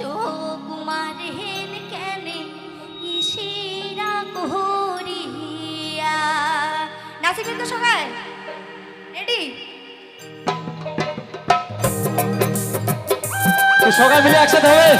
চোখ মারহেন কেনে ইসিরা কোহরিয়া? নাচে কিন্তু সবাই। রেডি সবাই মিলে একসাথে হবে।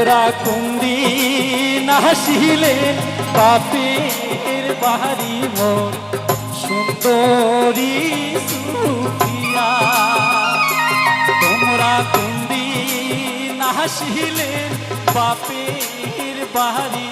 তোমরা কুন্দি না হাসিলে পাপের বাহারি মোর। সুন্দরী সুফিয়া তোমরা কুন্দি না হাসিলে পাপের বাহারি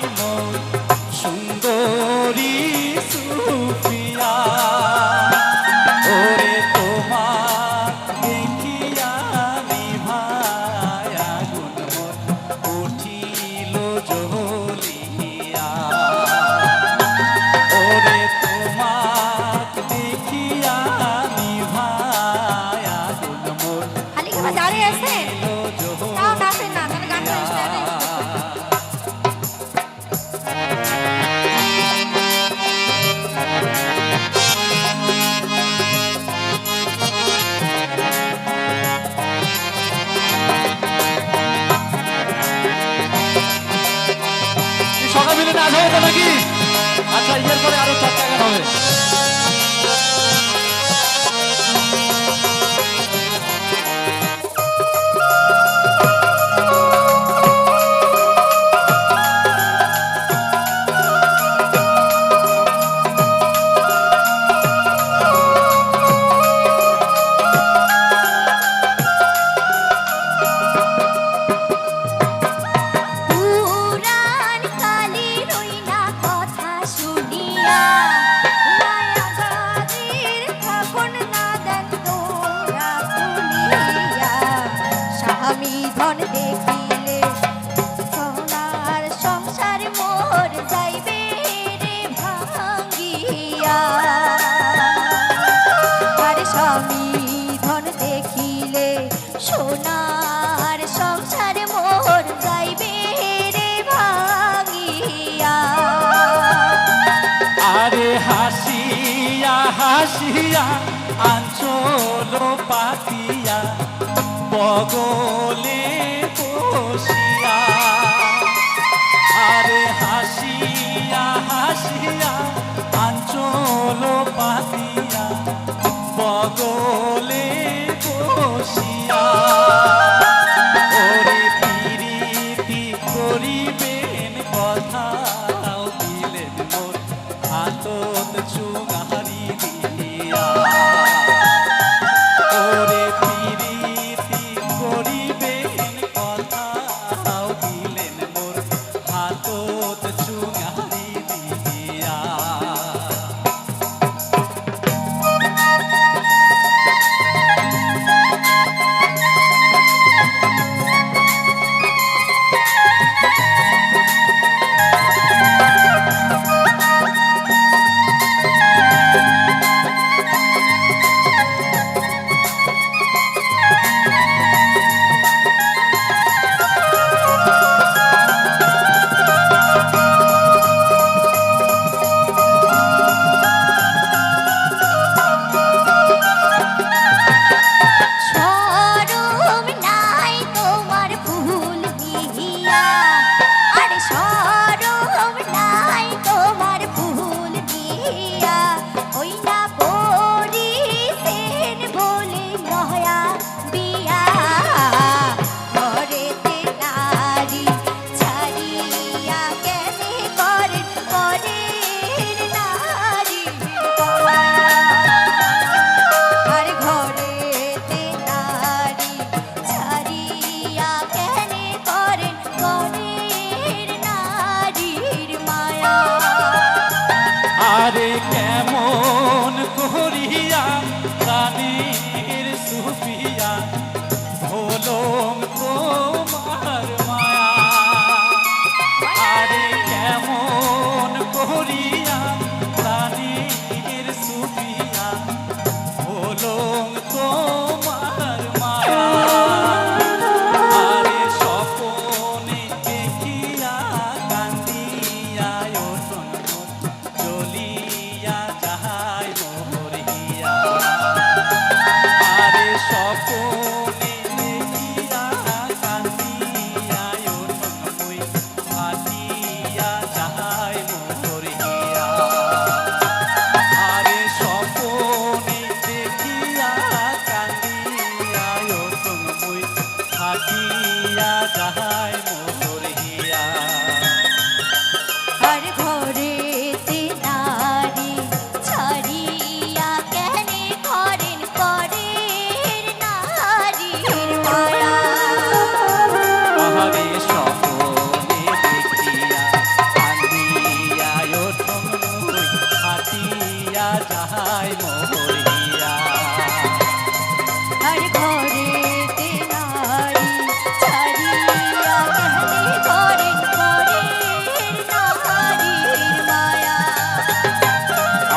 আচ্ছা ইয়ের পরে আরও গান হবে। ধন দেখিলে সোনার সংসার মোর যাইবে রে ভাঙ্গিয়া। আর স্বামী ধন সোনার সংসার মোর যাইবে রে আরে হাসিয়া হাসিয়া, আঞ্চল পাতিয়া। বগলে বসিয়া আরে হাসিয়া হাসিয়া, আঞ্চল পাতিয়া। বগলে বসিয়া। ওরে পিরিতি করিবেন কথাও দিলেন মোর হাতত চুগারি যাহাই মোর হিয়া আর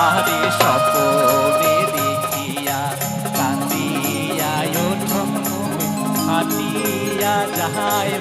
আরে স্বপনে দেখিয়া কান্দিয়া ওঠম হাতিয়া যাহাই